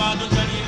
Salvador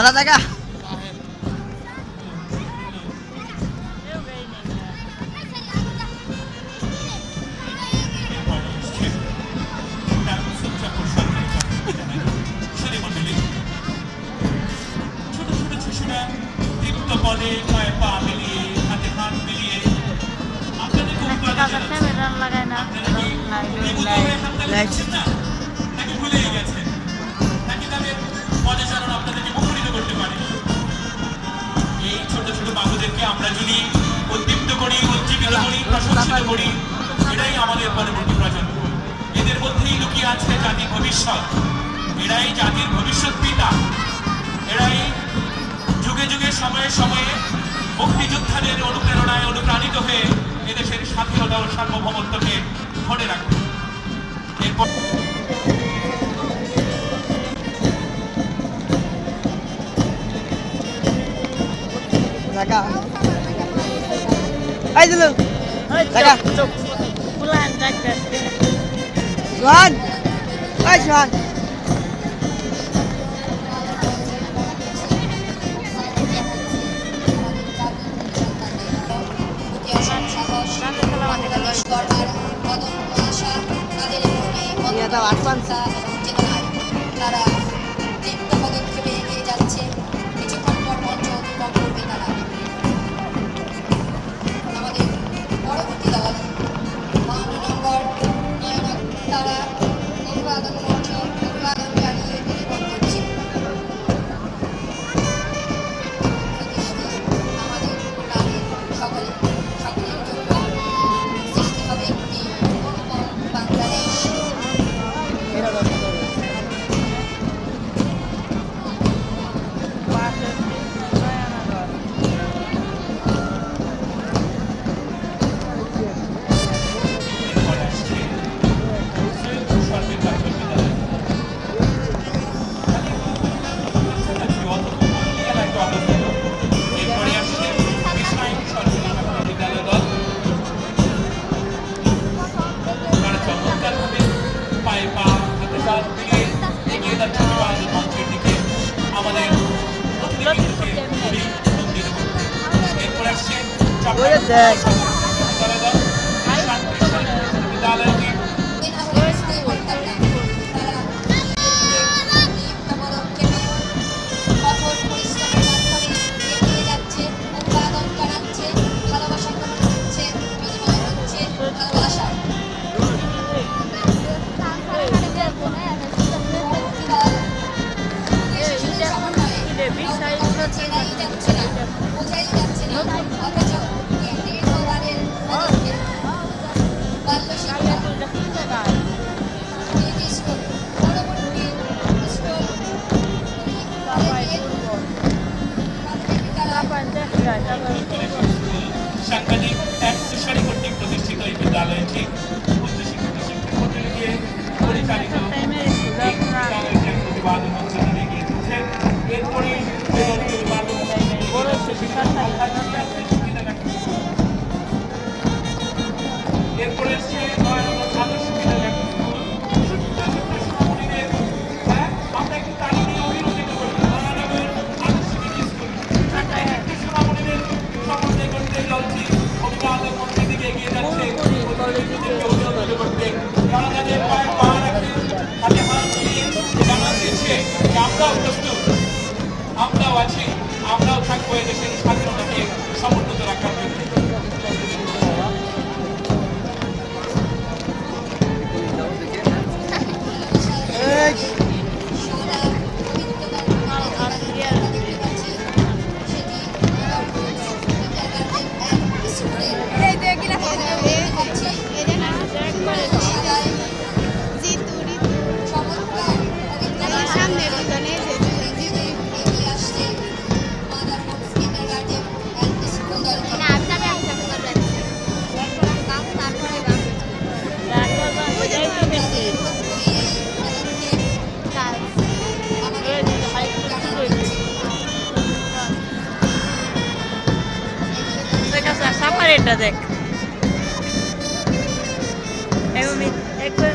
Tara, taga. পদে কয় পা মিলিয়ে হাতে হাত মিলিয়ে আপনাদের খুব কাজ আছে লাগায় না লাইট লাইট নাকি ভুলে গেছে আমরা যদি উদ্দীপ্ত করি, উজ্জীবিত করি, প্রশংসিত করি, এটাই আমাদের পরবর্তী প্রজন্ম। এদের মধ্যেই লুকিয়ে আছে জাতির ভবিষ্যৎ। এরাই জাতির ভবিষ্যৎ পিতা। এরাই যুগে যুগে, সময়ে সময়ে মুক্তিযোদ্ধাদের অনুপ্রেরণায় অনুপ্রাণিত হয়ে এদেশের স্বাধীনতা ও সার্বভৌমত্বকে ধরে রাখবে এরপর acá. Haydi lan. Kaça. Ulan kaça. Lan. Kaç lan. Ya da varsan. the এটা দেখ। এখন